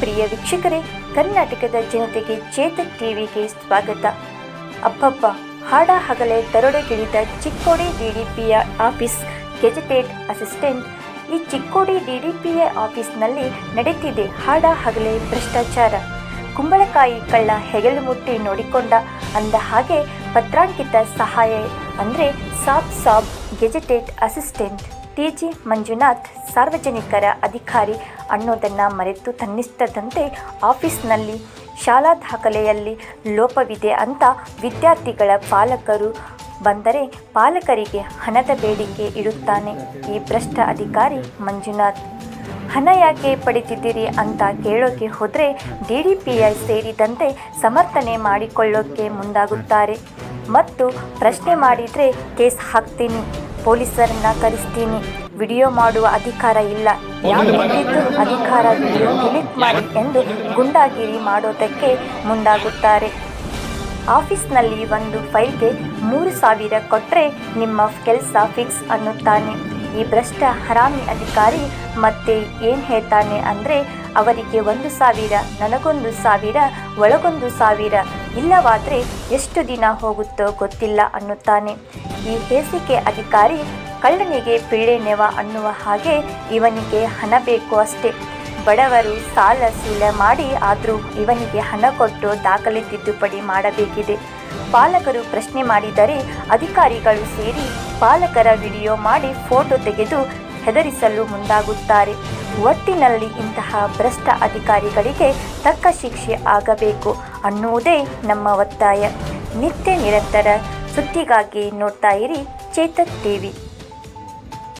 ಪ್ರಿಯ ವೀಕ್ಷಕರೇ, ಕರ್ನಾಟಕದ ಜನತೆಗೆ ಚೇತಕ್ ಟಿವಿಗೆ ಸ್ವಾಗತ. ಅಬ್ಬಬ್ಬ ಹಾಡ ಹಗಲೆ ದರೋಡೆಗಿಳಿದ ಚಿಕ್ಕೋಡಿ ಡಿಡಿಪಿಯ ಆಫೀಸ್ ಗೆಜೆಟೆಡ್ ಅಸಿಸ್ಟೆಂಟ್. ಈ ಚಿಕ್ಕೋಡಿ ಡಿಡಿಪಿಎ ಆಫೀಸ್ನಲ್ಲಿ ನಡೆಯುತ್ತಿದೆ ಹಾಡ ಹಗಲೆ ಭ್ರಷ್ಟಾಚಾರ. ಕುಂಬಳಕಾಯಿ ಕಳ್ಳ ಹೆಗಲು ಮುಟ್ಟಿ ನೋಡಿಕೊಂಡ ಅಂದ ಹಾಗೆ ಪತ್ರಾಂಕಿತ ಸಹಾಯ ಅಂದರೆ ಸಾಬ್ Sab gazetted assistant T G Manjunath, ಸಾರ್ವಜನಿಕರ ಅಧಿಕಾರಿ ಅನ್ನೋದನ್ನು ಮರೆತು ತನ್ನಿಸ್ತದಂತೆ ಆಫೀಸ್ನಲ್ಲಿ ಶಾಲಾ ದಾಖಲೆಯಲ್ಲಿ ಲೋಪವಿದೆ ಅಂತ ವಿದ್ಯಾರ್ಥಿಗಳ ಪಾಲಕರು ಬಂದರೆ ಪಾಲಕರಿಗೆ ಹಣದ ಬೇಡಿಕೆ ಇಡುತ್ತಾನೆ ಈ ಭ್ರಷ್ಟ ಅಧಿಕಾರಿ ಮಂಜುನಾಥ್. ಹಣ ಯಾಕೆ ಪಡಿತಿದ್ದೀರಿ ಅಂತ ಕೇಳೋಕೆ ಹೋದರೆ ಡಿ ಡಿ ಪಿ ಐ ಸೇರಿದಂತೆ ಸಮರ್ಥನೆ ಮಾಡಿಕೊಳ್ಳೋಕೆ ಮುಂದಾಗುತ್ತಾರೆ. ಮತ್ತು ಪ್ರಶ್ನೆ ಮಾಡಿದರೆ ಕೇಸ್ ಹಾಕ್ತೀನಿ, ಪೊಲೀಸರನ್ನ ಕರೆಸ್ತೀನಿ. ವಿಡಿಯೋ ಮಾಡುವ ಅಧಿಕಾರ ಇಲ್ಲ. ಯಾರು ಅಧಿಕಾರ ವಿಡಿಯೋ ಡಿಲೀಟ್ ಮಾಡಿ ಎಂದು ಗುಂಡಾಗಿರಿ ಮಾಡೋದಕ್ಕೆ ಮುಂದಾಗುತ್ತಾರೆ. ಆಫೀಸ್ನಲ್ಲಿ ಒಂದು ಫೈಲ್ಗೆ ಮೂರು ಸಾವಿರ ಕೊಟ್ಟರೆ ನಿಮ್ಮ ಕೆಲಸ ಫಿಕ್ಸ್ ಅನ್ನುತ್ತಾನೆ. ಈ ಭ್ರಷ್ಟ ಹರಾಮಿ ಅಧಿಕಾರಿ ಮತ್ತೆ ಏನು ಹೇಳ್ತಾನೆ ಅಂದರೆ ಅವರಿಗೆ ಒಂದು ಸಾವಿರ, ನನಗೊಂದು ಸಾವಿರ, ಒಳಗೊಂದು ಸಾವಿರ, ಇಲ್ಲವಾದರೆ ಎಷ್ಟು ದಿನ ಹೋಗುತ್ತೋ ಗೊತ್ತಿಲ್ಲ ಅನ್ನುತ್ತಾನೆ. ಈ ಹೇಸಿಕೆ ಅಧಿಕಾರಿ ಕಳ್ಳನಿಗೆ ಪೀಳೆ ನೆವ ಅನ್ನುವ ಹಾಗೆ ಇವನಿಗೆ ಹಣ ಬೇಕು ಅಷ್ಟೇ. ಬಡವರು ಸಾಲ ಸೂಲ ಮಾಡಿ ಆದರೂ ಇವನಿಗೆ ಹಣ ಕೊಟ್ಟು ದಾಖಲೆ ತಿದ್ದುಪಡಿ ಮಾಡಬೇಕಿದೆ. ಪಾಲಕರು ಪ್ರಶ್ನೆ ಮಾಡಿದರೆ ಅಧಿಕಾರಿಗಳು ಸೇರಿ ಪಾಲಕರ ವಿಡಿಯೋ ಮಾಡಿ ಫೋಟೋ ತೆಗೆದು ಹೆದರಿಸಲು ಮುಂದಾಗುತ್ತಾರೆ. ಒಟ್ಟಿನಲ್ಲಿ ಇಂತಹ ಭ್ರಷ್ಟ ಅಧಿಕಾರಿಗಳಿಗೆ ತಕ್ಕ ಶಿಕ್ಷೆ ಆಗಬೇಕು ಅನ್ನುವುದೇ ನಮ್ಮ ಒತ್ತಾಯ. ನಿತ್ಯ ನಿರಂತರ ಸುದ್ದಿಗಾಗಿ ನೋಡ್ತಾ ಇರಿ ಚೇತನ್ ಟಿವಿ.